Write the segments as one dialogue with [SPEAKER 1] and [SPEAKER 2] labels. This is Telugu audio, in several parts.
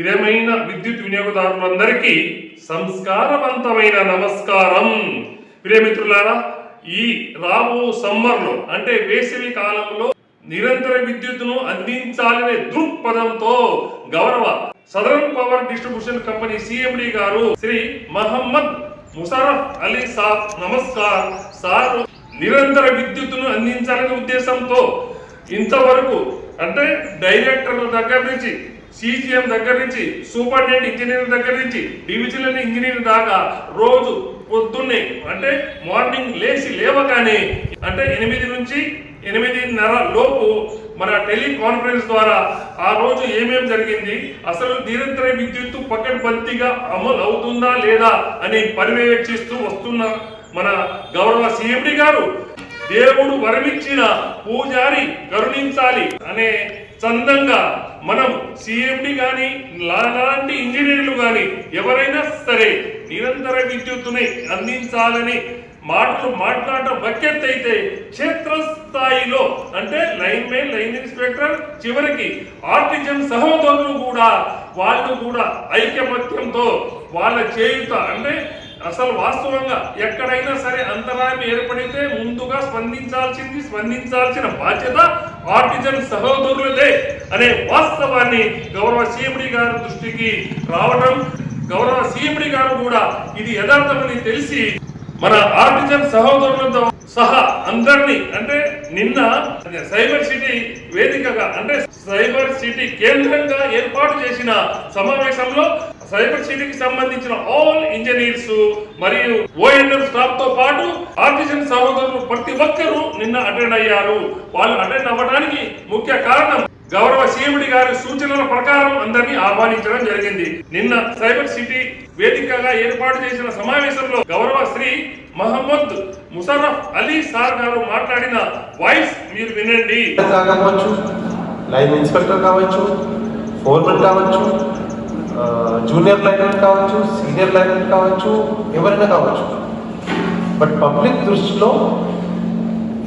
[SPEAKER 1] ప్రియమైన విద్యుత్ వినియోగదారులందరికీ సంస్కారవంతమైన నమస్కారం. ప్రియమిత్రులారా ఈ రాబో సమ్మర్లో అంటే వేసవి కాలంలో నిరంతర విద్యుత్తును అందించాలనే దృక్పథంతో గౌరవ southern power distribution company CMD గారు శ్రీ మహమ్మద్ ముషరఫ్ అలీ సాబ్ నమస్కార్. సార్ నిరంతర విద్యుత్తును అందించాలనే ఉద్దేశంతో ఇంతవరకు అంటే డైరెక్టర్ల దగ్గర నుంచి సీజీఎం దగ్గర నుంచి సూపరింటెండెంట్ ఇంజనీర్ దగ్గర నుంచి డివిజనల్ ఇంజనీర్ దాకా రోజు పొద్దున్నే అంటే మార్నింగ్ లేచి లేవగానే అంటే ఎనిమిది నుంచి ఎనిమిదిన్నర లోపు మన టెలికాన్ఫరెన్స్ ద్వారా ఆ రోజు ఏమేమి జరిగింది అసలు నిరంతర విద్యుత్తు పకడ్బందీగా అమలు అవుతుందా లేదా అని పర్యవేక్షిస్తూ వస్తున్న మన గౌరవ సిఎండి గారు దేవుడు వరమిచ్చిన పూజారి కరుణించాలి అనే చందంగా మనం సిఎండి కానీ లాంటి ఇంజనీర్లు కానీ ఎవరైనా సరే నిరంతర విద్యుత్తుని అందించాలని మాటలు మాట్లాడటం వక్కెత్తైతే క్షేత్రస్థాయిలో అంటే లైన్ మెయిన్ లైన్ ఇన్స్పెక్టర్ చివరికి ఆర్టిజన్ సహోదరులు కూడా వాళ్ళు కూడా ఐకమత్యంతో వాళ్ళ చేయుత అంటే అసలు వాస్తవంగా ఎక్కడైనా సరే అంతరాయం ఏర్పడితే ముందుగా స్పందించాల్సింది స్పందించాల్సిన బాధ్యత ఆర్టిజన్ సహోదరులదే. అనే వాస్తవాన్ని గౌరవ సీఎండి గారి దృష్టికి రావడం గౌరవ సీఎండి గారు కూడా ఇది యథార్థమని తెలిసి మన ఆర్టిజన్ సహోదరులతో సహా అందరినీ అంటే నిన్న సైబర్ సిటీ వేదికగా అంటే సైబర్ సిటీ కేంద్రంగా ఏర్పాటు చేసిన సమావేశంలో సైబర్ సిటీకి సంబంధించిన ఆల్ ఇంజనీర్స్ మరియు ఓఎన్ఎం స్టాఫ్తో పాటు ఆర్టిజన్ సహోదరులు ప్రతి ఒక్కరూ నిన్న అటెండ్ అయ్యారు. వాళ్ళు అటెండ్ అవ్వడానికి ముఖ్య కారణం గౌరవ సీఎండి గారి సూచనల ప్రకారం అందరినీ ఆహ్వానించడం జరిగింది. నిన్న సైబర్ సిటీ వేదికగా ఏర్పాటు చేసిన సమావేశంలో గౌరవ శ్రీ మహమ్మద్ ముషరఫ్ అలీ సార్ గారు మాట్లాడిన వాయిస్ మీరు వినండి.
[SPEAKER 2] కావచ్చు లైన్ ఇన్స్పెక్టర్ కావచ్చు ఫోర్మెన్ కావచ్చు జూనియర్ లైన్మెన్ కావచ్చు సీనియర్ లైన్మెన్ కావచ్చు ఎవరైనా కావచ్చు. బట్ పబ్లిక్ దృష్టిలో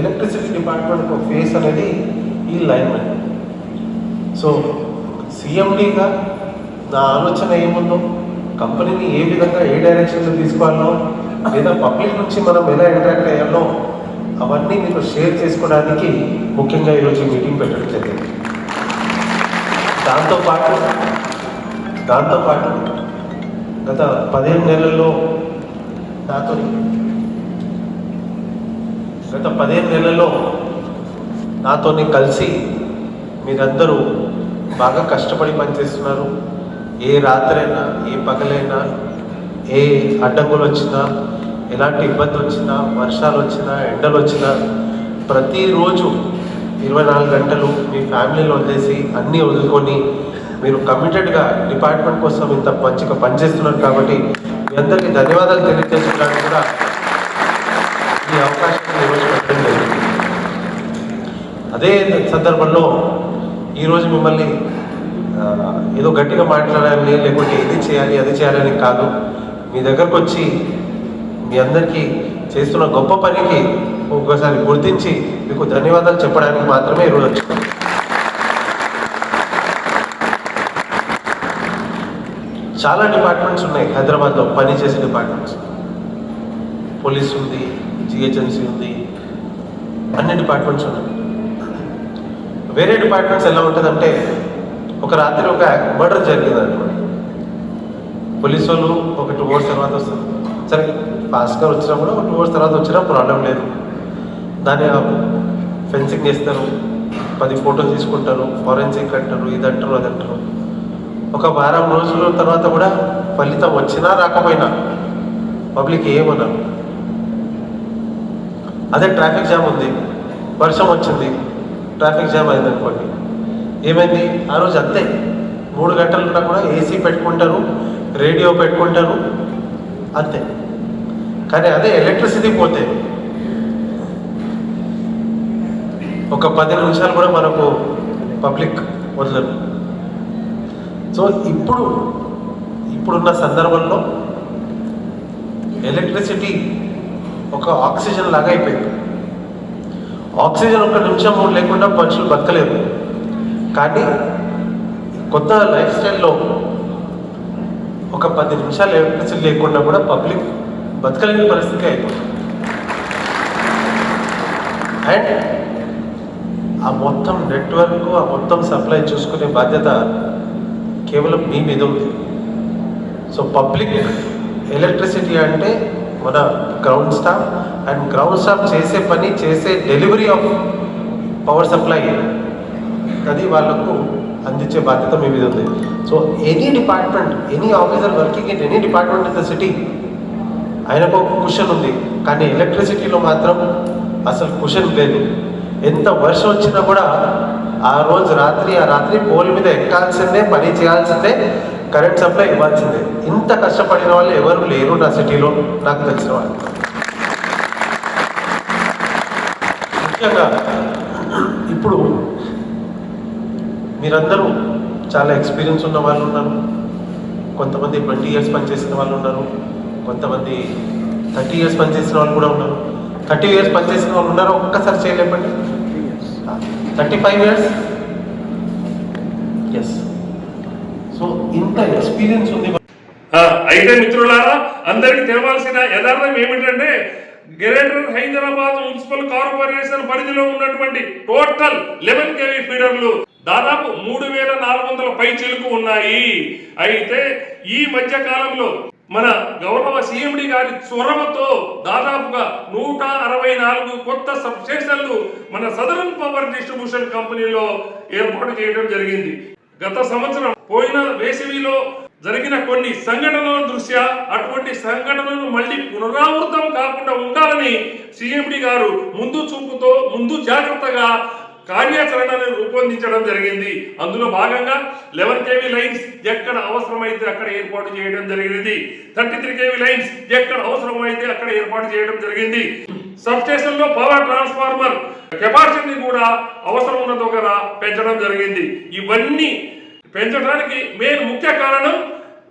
[SPEAKER 2] ఎలక్ట్రిసిటీ డిపార్ట్మెంట్ ఫేస్ అనేది ఈ లైన్మెన్ సో సీఎండీగా నా ఆలోచన ఏముందో కంపెనీని ఏ విధంగా ఏ డైరెక్షన్లో తీసుకోవాలో లేదా పబ్లిక్ నుంచి మనం ఎలా ఇంటరాక్ట్ అయ్యాలో అవన్నీ మీకు షేర్ చేసుకోవడానికి ముఖ్యంగా ఈరోజు మీటింగ్ పెట్టడం జరిగింది. దాంతోపాటు దాంతోపాటు గత పదిహేను నెలల్లో నాతో గత పదిహేను నెలల్లో నాతోని కలిసి మీరందరూ బాగా కష్టపడి పనిచేస్తున్నారు. ఏ రాత్రైనా ఏ పగలైనా ఏ అడ్డంకులు వచ్చినా ఎలాంటి ఇబ్బంది వచ్చినా వర్షాలు వచ్చినా ఎండలు వచ్చినా ప్రతిరోజు ఇరవై నాలుగు గంటలు మీ ఫ్యామిలీలో వదిలేసి అన్నీ వదులుకొని మీరు కమిటెడ్గా డిపార్ట్మెంట్ కోసం ఇంత మంచిగా పనిచేస్తున్నారు కాబట్టి మీ అందరికీ ధన్యవాదాలు తెలియజేసుకోవడానికి కూడా ఈ అవకాశం అదే సందర్భంలో ఈరోజు మిమ్మల్ని ఏదో గట్టిగా మాట్లాడాలని లేకుంటే ఇది చేయాలి అది చేయాలని కాదు. మీ దగ్గరకు వచ్చి మీ అందరికీ చేస్తున్న గొప్ప పనికి ఒక్కసారి గుర్తించి మీకు ధన్యవాదాలు చెప్పడానికి మాత్రమే ఈరోజు వచ్చాను చాలా డిపార్ట్మెంట్స్ ఉన్నాయి హైదరాబాద్లో పనిచేసే డిపార్ట్మెంట్స్. పోలీస్ ఉంది జిహెచ్ఎంసీ ఉంది అన్ని డిపార్ట్మెంట్స్ ఉన్నాయి. వేరే డిపార్ట్మెంట్స్ ఎలా ఉంటుందంటే ఒక రాత్రి ఒక మర్డర్ జరిగింది అనుకోండి పోలీసు వాళ్ళు ఒక టూ అవర్స్ తర్వాత వస్తారు. సరే ఫాస్ట్గా వచ్చినప్పుడు ఒక టూ అవర్స్ తర్వాత వచ్చినా ప్రాబ్లం లేదు. దాన్ని ఫెన్సింగ్ చేస్తారు పది ఫోటోలు తీసుకుంటారు ఫారెన్సిక్ అంటారు ఇది అంటారు అది అంటారు ఒక వారం రోజుల తర్వాత కూడా ఫలితం వచ్చినా రాకపోయినా పబ్లిక్ ఏమన్నారు అదే ట్రాఫిక్ జామ్ ఉంది వర్షం వచ్చింది ట్రాఫిక్ జామ్ అయింది అనుకోండి. ఏమైంది? ఆ రోజు అంతే. మూడు గంటలున్నా కూడా ఏసీ పెట్టుకుంటారు రేడియో పెట్టుకుంటారు అంతే. కానీ అదే ఎలక్ట్రిసిటీ పోతే ఒక పది నిమిషాలు కూడా మనకు పబ్లిక్ వదలరు. సో ఇప్పుడు ఇప్పుడున్న సందర్భంలో ఎలక్ట్రిసిటీ ఒక ఆక్సిజన్ లాగా అయిపోయింది. ఆక్సిజన్ ఒక నిమిషం లేకుండా మనుషులు బతకలేరు. కానీ కొత్త లైఫ్ స్టైల్లో ఒక పది నిమిషాలు ఎలక్ట్రిసిటీ లేకుండా కూడా పబ్లిక్ బతకలేని పరిస్థితి అయిపోతుంది. అండ్ ఆ మొత్తం నెట్వర్క్ ఆ మొత్తం సప్లై చూసుకునే బాధ్యత కేవలం మీ మీద ఉంది. సో పబ్లిక్ ఎలక్ట్రిసిటీ అంటే మన ground staff and ground staff చేసే పని చేసే డెలివరీ ఆఫ్ పవర్ సప్లై అది వాళ్ళకు అందించే బాధ్యత మీ మీద ఉంది. So any department any officer working in any department in the city ఆయనకు ఒక కుషన్ ఉంది. కానీ ఎలక్ట్రిసిటీలో మాత్రం అసలు క్వశ్చన్ లేదు. ఎంత వర్షం వచ్చినా కూడా ఆ రోజు రాత్రి ఆ రాత్రి పోల్ మీద ఎక్కాల్సిందే పని చేయాల్సిందే. కరెంట్ సప్లై ఇవ్వాల్సిందే ఇంత కష్టపడిన వాళ్ళు ఎవరు లేరు నా సిటీలో నాకు తెలిసిన వాళ్ళు. ముఖ్యంగా ఇప్పుడు మీరందరూ చాలా ఎక్స్పీరియన్స్ ఉన్న వాళ్ళు ఉన్నారు. కొంతమంది ట్వంటీ ఇయర్స్ పనిచేసిన వాళ్ళు ఉన్నారు. కొంతమంది థర్టీ ఇయర్స్ పనిచేసిన వాళ్ళు కూడా ఉన్నారు. థర్టీ ఇయర్స్ పనిచేసిన వాళ్ళు ఉన్నారు? ఒక్కసారి చేయలేపండి thirty five years yes so ఇంత ఎక్స్పీరియన్స్ ఉంది.
[SPEAKER 1] అయితే మిత్రులారా అందరికి తెలవాల్సిన యథార్థం ఏమిటంటే గ్రేటర్ హైదరాబాద్ మున్సిపల్ కార్పొరేషన్ పరిధిలో ఉన్నటువంటి టోటల్ లెవెన్ కేవీ ఫీడర్లు దాదాపు మూడు వేల నాలుగు వందల పై చిలుకు ఉన్నాయి. అయితే ఈ మధ్య కాలంలో మన గౌరవ సీఎండి గారి చొరవతో దాదాపుగా నూట అరవై నాలుగు కొత్త సబ్స్టేషన్లు మన సదరన్ పవర్ డిస్ట్రిబ్యూషన్ కంపెనీలో ఏర్పాటు చేయడం జరిగింది. గత సంవత్సరం పోయిన వేసవిలో జరిగిన కొన్ని సంఘటనల దృష్ట్యా అటువంటి సంఘటనలు మళ్ళీ పునరావృతం కాకుండా ఉండాలని సిఎండి గారు ముందు చూపుతో ముందు జాగ్రత్తగా కార్యాచరణను రూపొందించడం జరిగింది. అందులో భాగంగా లెవెన్ కేవీ లైన్స్ ఎక్కడ అవసరమైతే అక్కడ ఏర్పాటు చేయడం జరిగింది. థర్టీ త్రీ కేవీ లైన్స్ ఎక్కడ అవసరమైతే అక్కడ ఏర్పాటు చేయడం జరిగింది. సబ్స్టేషన్లో పవర్ ట్రాన్స్ఫార్మర్ కెపాసిటీని కూడా అవసరం ఉన్న దగ్గర పెంచడం జరిగింది. ఇవన్నీ పెంచడానికి మెయిన్ ముఖ్య కారణం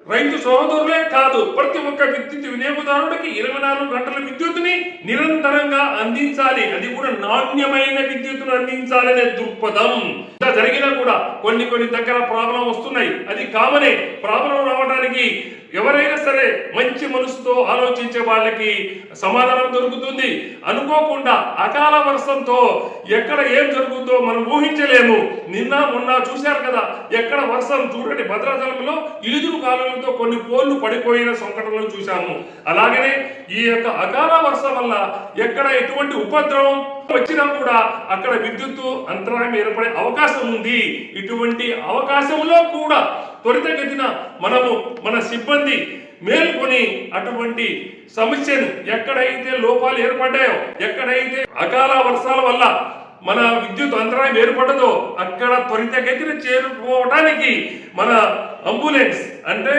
[SPEAKER 1] రైతు సోదరులే కాదు ప్రతి ఒక్క విద్యుత్ వినియోగదారుడికి ఇరవై నాలుగు గంటల విద్యుత్తుని నిరంతరంగా అందించాలి. అది కూడా నాణ్యమైన విద్యుత్తును అందించాలనే దృక్పథం. ఇలా జరిగినా కూడా కొన్ని కొన్ని దగ్గర ప్రాబ్లం వస్తున్నాయి. అది కామనే. ప్రాబ్లం రావడానికి ఎవరైనా సరే మంచి మనసుతో ఆలోచించే వాళ్ళకి సమాధానం దొరుకుతుంది. అనుకోకుండా అకాల వర్షంతో ఎక్కడ ఏం జరుగుతుందో మనం ఊహించలేము. నిన్న మొన్న చూశారు కదా ఎక్కడ వర్షం చూడండి. భద్రాచలంలో ఇలుదురు కాలంతో కొన్ని పోళ్ళు పడిపోయిన సంఘటనలు చూశాము. అలాగనే ఈ యొక్క అకాల వర్షం వల్ల ఎక్కడ ఎటువంటి ఉపద్రవం వచ్చినా కూడా అక్కడ విద్యుత్తు అంతరాయం ఏర్పడే అవకాశం ఉంది. ఇటువంటి అవకాశంలో కూడా త్వరితగతిన మనము మన సిబ్బంది మేల్కొని అటువంటి సమస్యను ఎక్కడైతే లోపాలు ఏర్పడ్డాయో ఎక్కడైతే అకాల వర్షాల వల్ల మన విద్యుత్ అంతరాయం ఏర్పడదో అక్కడ త్వరితగతిన చేరుకోవడానికి మన అంబులెన్స్ అంటే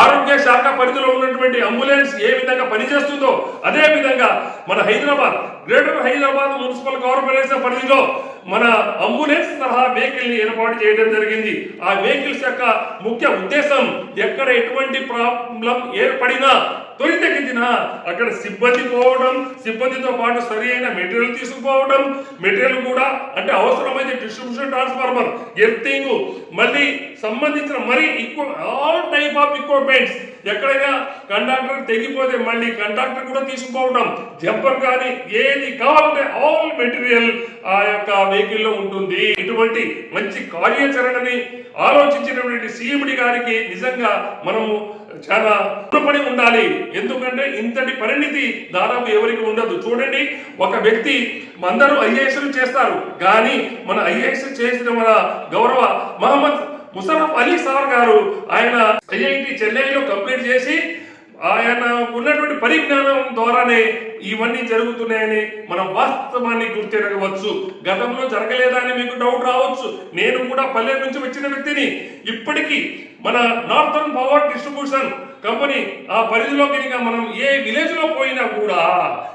[SPEAKER 1] ఆరోగ్య శాఖ పరిధిలో ఉన్నటువంటి అంబులెన్స్ ఏ విధంగా పనిచేస్తుందో అదే విధంగా మన Hyderabad greater Hyderabad municipal corporation పరిధిలో మన అంబులెన్స్ తరహా వెహికల్ని ఏర్పాటు చేయడం జరిగింది. ఆ వెహికల్స్ యొక్క ముఖ్య ఉద్దేశం ఎక్కడ ఎటువంటి ప్రాబ్లం ఏర్పడినా త్వరితగతిన అక్కడ సిబ్బంది పోవడం సిబ్బందితో పాటు సరి అయిన మెటీరియల్ తీసుకుపోవడం మెటీరియల్ కూడా అంటే అవసరమైతే డిస్ట్రిబ్యూషన్ ట్రాన్స్ఫార్మర్ ఎర్థింగ్ మళ్ళీ సంబంధించిన మరి ఎక్కువ ఆల్ టైప్ ఆఫ్ ఎక్విప్మెంట్స్ ఎక్కడైనా కండక్టర్ తెగిపోతే మళ్ళీ కండక్టర్ కూడా తీసుకుపోవడం. జంపర్ కానీ ఏది కావాలంటే ఆల్ మెటీరియల్ ఆ యొక్క వెహికల్లో ఉంటుంది. ఇటువంటి మంచి కార్యాచరణని ఆలోచించినటువంటి సీఎండి గారికి నిజంగా మనము చాలా రుణపడి ఉండాలి. ఎందుకంటే ఇంతటి పరిణితి దాదాపు ఎవరికి ఉండదు. చూడండి ఒక వ్యక్తి అందరూ ఐఏఎస్ చేస్తారు. కానీ మన ఐఏఎస్ చేసిన మన గౌరవ మహమ్మద్ ముసరఫ్ అలీ సార్ గారు ఆయన ఐఐటి చెన్నైలో కంప్లీట్ చేసి ఆయన ఉన్నటువంటి పరిజ్ఞానం ద్వారానే ఇవన్నీ జరుగుతున్నాయని మనం వాస్తవాన్ని గుర్తిరగవచ్చు. గతంలో జరగలేదని మీకు డౌట్ రావచ్చు. నేను కూడా పల్లె నుంచి వచ్చిన వ్యక్తిని. ఇప్పటికీ మన నార్థన్ పవర్ డిస్ట్రిబ్యూషన్ కంపెనీ ఆ పరిధిలోకి ఇంకా మనం ఏ విలేజ్లో పోయినా కూడా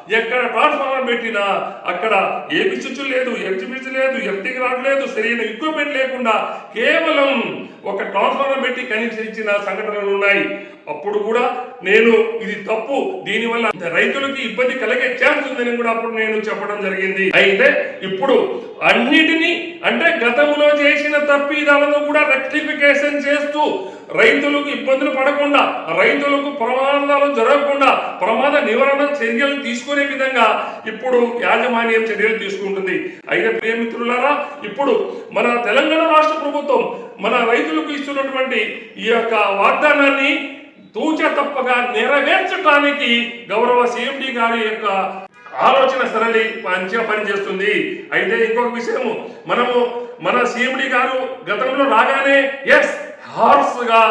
[SPEAKER 1] ఎక్కడ ట్రాన్స్ఫార్మర్ పెట్టినా అక్కడ ఏ పిచ్చు లేదు ఎగ్జిబిషన్ లేదు ఎర్తికి రావట్లేదు సరైన ఎక్విప్మెంట్ లేకుండా కేవలం ఒక ట్రాన్స్ఫార్మర్ పెట్టి కనెక్షన్ ఇచ్చిన సంఘటనలు ఉన్నాయి. అప్పుడు కూడా నేను ఇది తప్పు. దీనివల్ల రైతులకి ఇబ్బంది కలిగే ఛాన్స్ ఉందని కూడా అప్పుడు నేను చెప్పడం జరిగింది. అయితే ఇప్పుడు అన్నిటినీ అంటే గతంలో చేసిన తప్పిదాలను కూడా రెక్టిఫికేషన్ చేస్తూ రైతులకు ఇబ్బందులు పడకుండా రైతులకు ప్రమాదాలు జరగకుండా ప్రమాద నివారణ చర్యలు తీసుకునే విధంగా ఇప్పుడు యాజమాన్యం చర్యలు తీసుకుంటుంది. అయితే ప్రియమిత్రులారా ఇప్పుడు మన తెలంగాణ రాష్ట్ర ప్రభుత్వం మన రైతులకు ఇస్తున్నటువంటి ఈ యొక్క వాగ్దానాన్ని తూచ తప్పగా నెరవేర్చడానికి గౌరవ సిఎండి గారి యొక్క ఆలోచన సరళి మంచిగా పనిచేస్తుంది. అయితే ఇంకొక విషయము మనము మన సిఎండి గారు గతంలో రాగానే ఎస్ హార్స్గా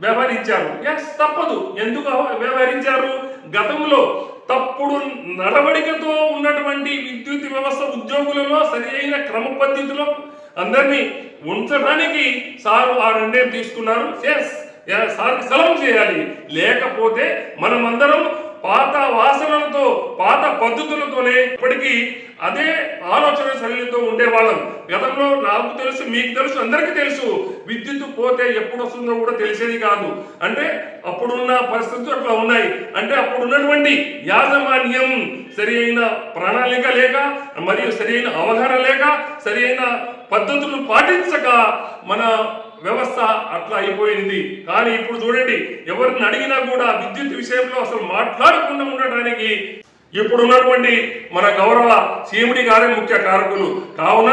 [SPEAKER 1] వ్యవహరించారు. ఎస్ తప్పదు. ఎందుకు వ్యవహరించారు? గతంలో తప్పుడు నడవడికతో ఉన్నటువంటి విద్యుత్ వ్యవస్థ ఉద్యోగులలో సరి అయిన క్రమ పద్ధతిలో అందరినీ ఉంచడానికి సారు ఆ నిర్ణయం తీసుకున్నారు. ఎస్ సలం చేయాలి. లేకపోతే మనమందరం పాత వాసనలతో పాత పద్ధతులతోనే ఇప్పటికీ అదే ఆలోచన శైలితో ఉండేవాళ్ళం. గతంలో నాకు తెలుసు మీకు తెలుసు అందరికీ తెలుసు. విద్యుత్ పోతే ఎప్పుడు వస్తుందో కూడా తెలిసేది కాదు. అంటే అప్పుడున్న పరిస్థితులు అట్లా ఉన్నాయి. అంటే అప్పుడు ఉన్నటువంటి యాజమాన్యం సరి అయిన ప్రణాళిక లేక మరియు సరి అయిన అవగాహన లేక సరి అయిన పద్ధతులు పాటించక మన వ్యవస్థ అట్లా అయిపోయింది. కానీ ఇప్పుడు చూడండి ఎవరిని అడిగినా కూడా విద్యుత్ విషయంలో అసలు మాట్లాడకుండా ఉండడానికి ఇప్పుడు ఉన్నటువంటి మన గౌరవ సీఎండి గారే ముఖ్య కారకులు. కావున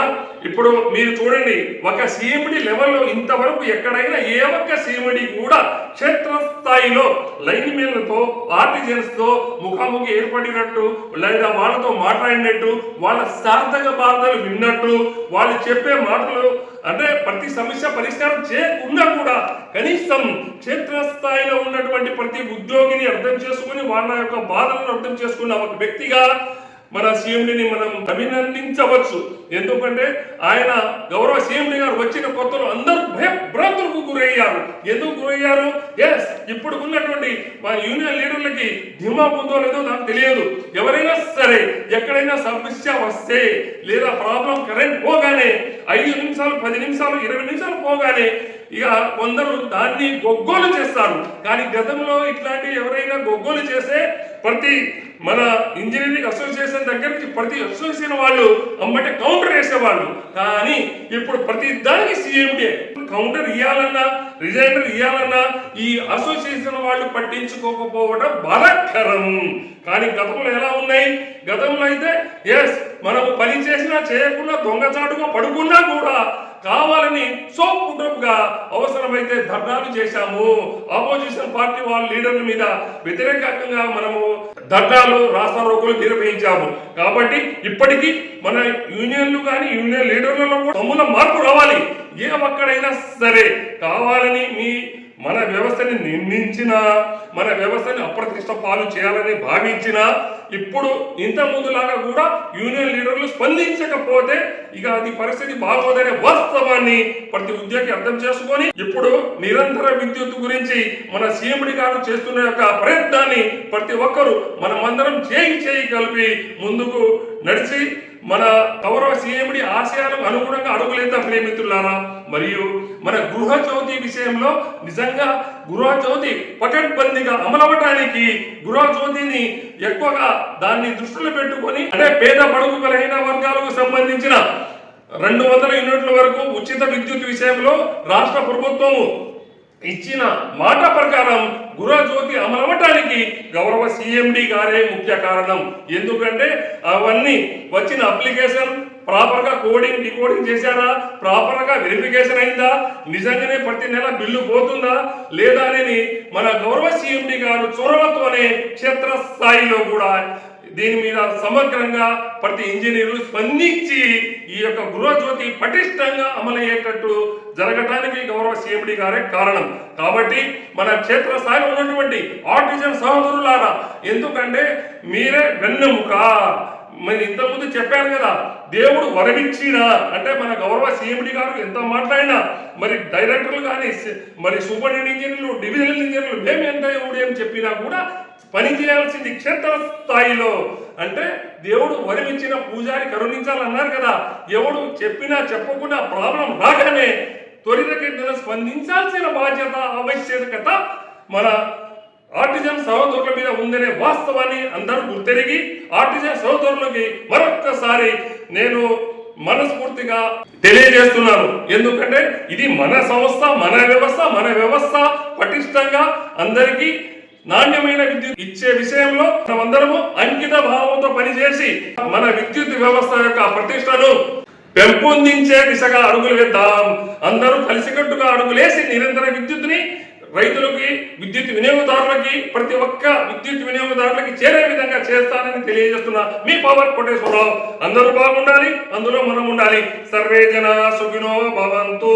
[SPEAKER 1] ఇప్పుడు మీరు చూడండి ఒక సీఎండి లెవెల్లో ఇంతవరకు ఎక్కడైనా ఏ ఒక్క సీఎండి కూడా క్షేత్రస్థాయిలో లైన్ మేన్లతో ఆర్టిజన్స్తో ముఖాముఖి ఏర్పడినట్టు లేదా వాళ్ళతో మాట్లాడినట్టు వాళ్ళ సార్థక బాధలు విన్నట్టు వాళ్ళు చెప్పే మాటలు అంటే ప్రతి సమస్య పరిష్కారం చేయకుండా కూడా కనీసం క్షేత్రస్థాయిలో ఉన్నటువంటి ప్రతి ఉద్యోగిని అర్థం చేసుకుని వాళ్ళ యొక్క బాధలను అర్థం చేసుకున్న ఒక వ్యక్తిగా మన సీఎండిని మనం అభినందించవచ్చు. ఎందుకంటే ఆయన గౌరవ సీఎండి గారు వచ్చిన కొత్తలో అందరూ భయభ్రాంతులకు గురయ్యారు. ఎందుకు గురయ్యారు? ఎస్ ఇప్పుడు ఉన్నటువంటి మా యూనియన్ లీడర్లకి ధీమా ఉందో లేదో నాకు తెలియదు. ఎవరైనా సరే ఎక్కడైనా సమస్య వస్తే లేదా ప్రాబ్లం కరెంట్ పోగానే ఐదు నిమిషాలు పది నిమిషాలు ఇరవై నిమిషాలు పోగానే ఇక కొందరు దాన్ని గొగ్గోలు చేస్తారు. కానీ గతంలో ఇట్లాంటి ఎవరైనా గొగ్గోలు చేస్తే ప్రతి మన ఇంజనీరింగ్ అసోసియేషన్ దగ్గర నుంచి ప్రతి అసోసియేషన్ వాళ్ళు అమ్మటే కౌంటర్ వేసేవాళ్ళు. కానీ ఇప్పుడు ప్రతి దానికి సీఎండే కౌంటర్ ఇవ్వాలన్నా రిజైనర్ ఇవ్వాలన్నా ఈ అసోసియేషన్ వాళ్ళు పట్టించుకోకపోవడం బాధాకరం. కానీ గతంలో ఎలా ఉన్నాయి? గతంలో అయితే ఎస్ మనము పని చేసినా చేయకుండా దొంగచాటుగా పడుకున్నా కూడా కావాలని సోపుగా అవసరమైతే ధర్నాలు చేశాము. ఆపోజిషన్ పార్టీ వాళ్ళ లీడర్ల మీద వ్యతిరేకంగా మనము ధర్నాలు రాస్తారోకులు నిర్వహించాము కాబట్టి ఇప్పటికీ మన యూనియన్లు కానీ యూనియన్ లీడర్లలో కూడా సమూల మార్పు రావాలి. ఏ ఒక్కడైనా సరే కావాలని మీ మన వ్యవస్థని నిందించిన మన వ్యవస్థని అప్రతిష్ట పాలు చేయాలని భావించిన ఇప్పుడు ఇంత ముందులాగా కూడా యూనియన్ లీడర్లు స్పందించకపోతే ఇక అది పరిస్థితి బాగోదనే వాస్తవాన్ని ప్రతి ఉద్యోగి అర్థం చేసుకొని ఇప్పుడు నిరంతర విద్యుత్ గురించి మన సీఎండి గారు చేస్తున్న యొక్క ప్రయత్నాన్ని ప్రతి ఒక్కరూ మనమందరం చేయి చేయి కలిపి ముందుకు నడిచి మన గౌరవ సీఎండి ఆశయాలకు అనుగుణంగా అడుగులేద్దాం ప్రియమిత్రులారా. మరియు మన గృహ చౌతి విషయంలో నిజంగా గృహ చౌతి పకడ్బందీగా అమలవటానికి గృహ జ్యోతిని ఎక్కువగా దాన్ని దృష్టిలో పెట్టుకొని అంటే పేద బడుగు బలహీన వర్గాలకు సంబంధించిన రెండు వందల యూనిట్ల వరకు ఉచిత విద్యుత్ విషయంలో రాష్ట్ర ప్రభుత్వం ఇచ్చిన మాట ప్రకారం గృహజ్యోతి అమలవటానికి గౌరవ సిఎండి గారే ముఖ్య కారణం. ఎందుకంటే అవన్నీ వచ్చిన అప్లికేషన్ ప్రాపర్గా కోడింగ్ డికోడింగ్ చేశారా? ప్రాపర్గా వెరిఫికేషన్ అయిందా? నిజంగానే ప్రతి నెల బిల్లు పోతుందా? లేదా అనేది మన గౌరవ సిఎండి గారు చొరవతోనే క్షేత్రస్థాయిలో కూడా దీని మీద సమగ్రంగా ప్రతి ఇంజనీర్లు స్పందించి ఈ యొక్క గృహజ్యోతి పటిష్టంగా అమలయ్యేటట్టు జరగటానికి గౌరవ సీఎండి గారే కారణం. కాబట్టి మన క్షేత్ర స్థాయిలో ఉన్నటువంటి ఆర్టిజన్ సహోదరులారా ఎందుకంటే మీరే వెన్నెముక. మరి ఇంతకుముందు చెప్పాను కదా దేవుడు వరమిచ్చిన అంటే మన గౌరవ సీఎండి గారు ఎంత మాట్లాడినా మరి డైరెక్టర్లు కానీ మరి సూపరింటెండెంట్ ఇంజనీర్లు డివిజనల్ ఇంజనీర్లు మేము ఎంత ఎవడు ఏం చెప్పినా కూడా పని చేయాల్సింది క్షేత్ర స్థాయిలో. అంటే దేవుడు వరమిచ్చిన పూజారి కరుణించాలన్నారు కదా ఎవడు చెప్పినా చెప్పకుండా ప్రాబ్లం రాగానే త్వరితగతిన స్పందించాల్సిన బాధ్యత ఆవశ్యకత మన ఆర్టిజన్ సహోదరుల మీద ఉందనే వాస్తవాన్ని అందరూ గుర్తెరిగి ఆర్టిజన్ సహోదరులకి మరొక్కసారి నేను మనస్ఫూర్తిగా తెలియజేస్తున్నాను. ఎందుకంటే ఇది మన సంస్థ మన వ్యవస్థ మన వ్యవస్థ పటిష్టంగా అందరికీ నాణ్యమైన విద్యుత్ ఇచ్చే విషయంలో మనమందరము అంకిత భావంతో పనిచేసి మన విద్యుత్ వ్యవస్థ యొక్క ప్రతిష్టను పెంపొందించే దిశగా అడుగులు వేద్దాం. అందరూ కలిసికట్టుగా అడుగులేసి నిరంతర విద్యుత్ని రైతులకి విద్యుత్ వినియోగదారులకి ప్రతి ఒక్క విద్యుత్ వినియోగదారులకి చేరే విధంగా చేస్తానని తెలియజేస్తున్నా మీ పవర్ కోటేశ్వరరావు అందరూ బాగుండాలి అందులో మనం ఉండాలి. సర్వే జన సుఖినో భవంతు.